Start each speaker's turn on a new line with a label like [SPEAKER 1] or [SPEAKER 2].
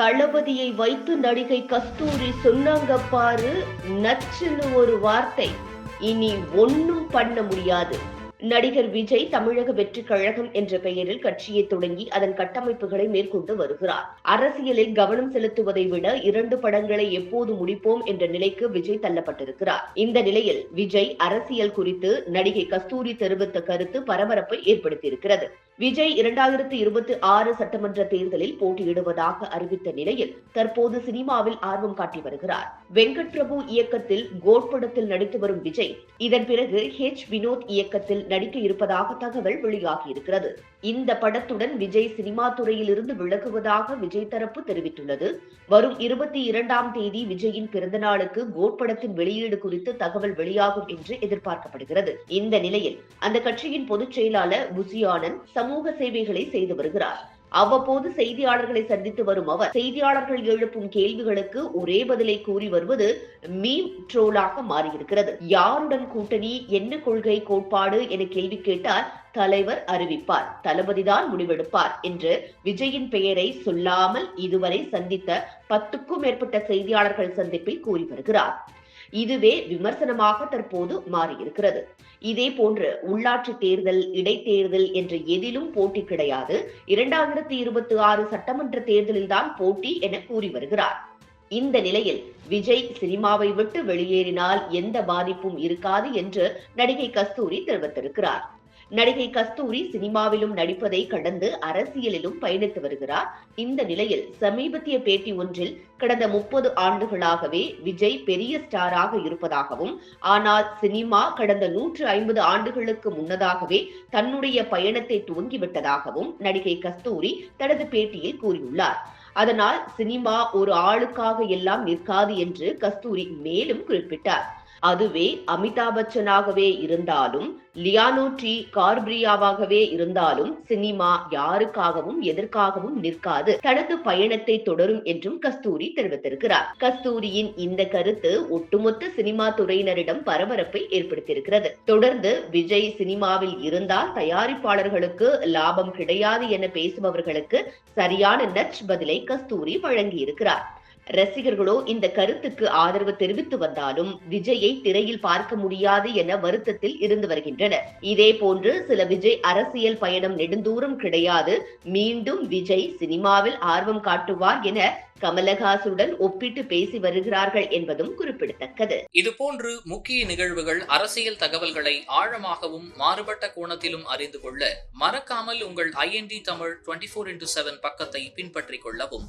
[SPEAKER 1] தளபதியை வைத்து நடிகை கஸ்தூரி சொன்னாங்க பாரு நச்சுன்னு ஒரு வார்த்தை. இனி ஒண்ணும் பண்ண முடியாது. நடிகர் விஜய் தமிழக வெற்றி கழகம் என்ற பெயரில் கட்சியை தொடங்கி அதன் கட்டமைப்புகளை மேற்கொண்டு வருகிறார். அரசியலில் கவனம் செலுத்துவதை விட இரண்டு படங்களை எப்போது முடிப்போம் என்ற நிலைக்கு விஜய் தள்ளப்பட்டிருக்கிறார். இந்த நிலையில் விஜய் அரசியல் குறித்து நடிகை கஸ்தூரி தெரிவித்த கருத்து பரபரப்பை ஏற்படுத்தியிருக்கிறது. விஜய் இரண்டாயிரத்தி இருபத்தி ஆறு சட்டமன்ற தேர்தலில் போட்டியிடுவதாக அறிவித்த நிலையில் தற்போது சினிமாவில் ஆர்வம் காட்டி வருகிறார். வெங்கட் பிரபு இயக்கத்தில் கோட் படத்தில் நடித்து வரும் விஜய் இதன் பிறகு ஹெச் வினோத் இயக்கத்தில் நடிக்க இருப்பதாக தகவல் வெளியாகியிருக்கிறது இந்த படத்துடன் விஜய் சினிமா துறையில் இருந்து விலகுவதாக விஜய் தரப்பு தெரிவித்துள்ளது. வரும் இருபத்தி இரண்டாம் தேதி விஜயின் பிறந்த நாளுக்கு கோட் படத்தின் வெளியீடு குறித்து தகவல் வெளியாகும் என்று எதிர்பார்க்கப்படுகிறது. இந்த நிலையில் அந்த கட்சியின் பொதுச் செயலாளர் புசி ஆனந்த் சமூக சமூக சேவைகளை செய்து வருகிறார். அவ்வப்போது செய்தியாளர்களை சந்தித்து வரும் அவர் செய்தியாளர்கள் எழுப்பும் கேள்விகளுக்கு ஒரே பதிலை கூறி வருவது மீம் ட்ரோலாக மாறியிருக்கிறது. யாருடன் கூட்டணி என்ன கொள்கை கோட்பாடு என கேள்வி கேட்டால் தலைவர் அறிவிப்பார். தளபதிதான் முடிவெடுப்பார் என்று விஜயின் பெயரை சொல்லாமல் இதுவரை சந்தித்த பத்துக்கும் மேற்பட்ட செய்தியாளர்கள் சந்திப்பில் கூறி வருகிறார். இதுவே விமர்சனமாக தற்போது மாறியிருக்கிறது. இதே போன்று உள்ளாட்சி தேர்தல் இடைத்தேர்தல் என்ற எதிலும் போட்டி கிடையாது. இரண்டாயிரத்தி இருபத்தி ஆறு சட்டமன்ற தேர்தலில்தான் போட்டி என கூறி வருகிறார். இந்த நிலையில் விஜய் சினிமாவை விட்டு வெளியேறினால் எந்த பாதிப்பும் இருக்காது என்று நடிகை கஸ்தூரி தெரிவித்திருக்கிறார். நடிகை கஸ்தூரி சினிமாவிலும் நடிப்பதை கடந்து அரசியலிலும் பயணித்து வருகிறார். இந்த நிலையில் சமீபத்திய பேட்டி ஒன்றில் கடந்த முப்பது ஆண்டுகளாகவே விஜய் பெரிய ஸ்டாராக இருப்பதாகவும் ஆனால் சினிமா கடந்த நூற்று ஐம்பது ஆண்டுகளுக்கு முன்னதாகவே தன்னுடைய பயணத்தை துவங்கிவிட்டதாகவும் நடிகை கஸ்தூரி தனது பேட்டியில் கூறியுள்ளார். அதனால் சினிமா ஒரு ஆளுக்காக எல்லாம் நிற்காது என்று கஸ்தூரி மேலும் குறிப்பிட்டார். அதுவே அமிதாப் பச்சனாகவே இருந்தாலும் லியானோ டி கார்பிரியாவாகவே இருந்தாலும் சினிமா யாருக்காகவும் எதற்காகவும் நிற்காது. தனது பயணத்தை தொடரும் என்றும் கஸ்தூரி தெரிவித்திருக்கிறார். கஸ்தூரியின் இந்த கருத்து ஒட்டுமொத்த சினிமா துறையினரிடம் பரபரப்பை ஏற்படுத்தியிருக்கிறது. தொடர்ந்து விஜய் சினிமாவில் இருந்தால் தயாரிப்பாளர்களுக்கு லாபம் கிடையாது என பேசுபவர்களுக்கு சரியான நச் பதிலை கஸ்தூரி வழங்கியிருக்கிறார். ரசிகர்களோ இந்த கருத்துக்கு ஆதரவு தெரிவித்து வந்தாலும் விஜயை திரையில் பார்க்க முடியாது என வருத்தத்தில் இருந்து வருகின்றனர். இதே போன்று சில விஜய் அரசியல் பயணம் நெடுந்தூரம் கிடையாது. மீண்டும் விஜய் சினிமாவில் ஆர்வம் காட்டுவார் என கமலஹாசுடன் ஒப்பிட்டு பேசி வருகிறார்கள் என்பதும் குறிப்பிடத்தக்கது.
[SPEAKER 2] இதுபோன்று முக்கிய நிகழ்வுகள் அரசியல் தகவல்களை ஆழமாகவும் மாறுபட்ட கோணத்திலும் அறிந்து கொள்ள மறக்காமல் உங்கள் INT Tamil twenty four into seven பக்கத்தை பின்பற்றிக் கொள்ளவும்.